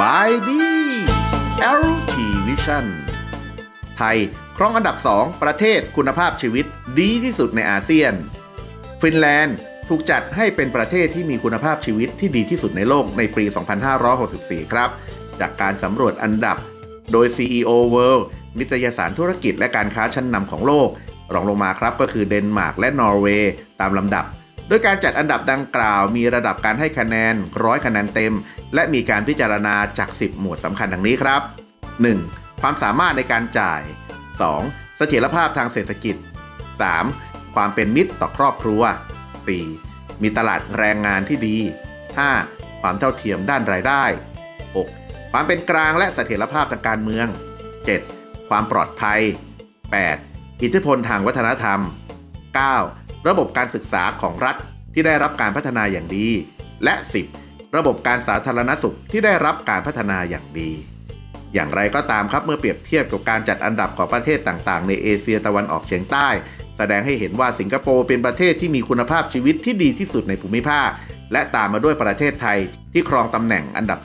by D LT Vision ไทยครองอันดับ 2 ประเทศคุณภาพชีวิตดีที่สุดในอาเซียน ฟินแลนด์ถูกจัดให้เป็นประเทศที่มีคุณภาพชีวิตที่ดีที่สุดในโลกในปี 2564 ครับ จากการสำรวจอันดับโดย CEO World มิตรยสารธุรกิจและการค้าชั้นนำของโลก รองลงมาครับก็คือเดนมาร์กและนอร์เวย์ตามลำดับ โดยการจัดอันดับดังกล่าวมีระดับการให้คะแนนร้อยคะแนนเต็ม และมีการพิจารณาจาก 10 หมวดสำคัญดังนี้ครับ 1. ความสามารถในการจ่าย 2. เสถียรภาพทางเศรษฐกิจ 3. ความเป็นมิตรต่อครอบครัว 4. มีตลาดแรงงานที่ดี 5. ความเท่าเทียมด้านรายได้ 6. ความเป็นกลางและเสถียรภาพทางการเมือง 7. ความปลอดภัย 8. อิทธิพลทางวัฒนธรรม 9. ระบบการศึกษาของรัฐที่ได้รับการพัฒนาอย่างดี และ 10. ระบบการสาธารณสุขที่ได้รับการพัฒนาอย่างดี อย่างไรก็ตามครับเมื่อเปรียบเทียบกับการจัดอันดับของประเทศต่างๆ ในเอเชียตะวันออกเฉียงใต้ แสดงให้เห็นว่าสิงคโปร์เป็นประเทศที่มีคุณภาพชีวิตที่ดีที่สุดในภูมิภาค และตามมาด้วยประเทศไทยที่ครองตำแหน่งอันดับ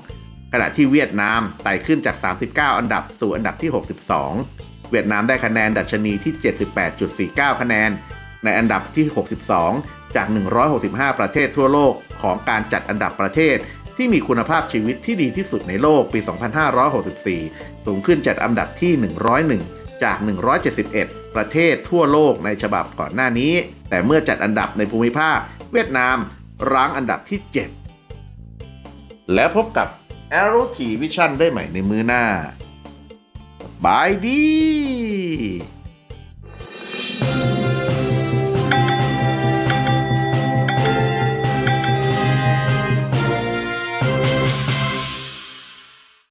2 ขณะที่เวียดนามไต่ขึ้นจาก 39 อันดับสู่อันดับที่ 62 เวียดนามได้คะแนนดัชนีที่ 78.49 คะแนน ในอันดับที่ 62 จาก 165 ประเทศทั่วโลกของการจัดอันดับประเทศที่มีคุณภาพชีวิตที่ดีที่สุดในโลกปี 2564 สูงขึ้นจากอันดับที่ 101 จาก 171 ประเทศทั่วโลกในฉบับก่อนหน้านี้ แต่เมื่อจัดอันดับในภูมิภาค เวียดนามรั้งอันดับที่ 7 และพบกับ Arrow T Vision ได้ใหม่ในมือหน้าบายดี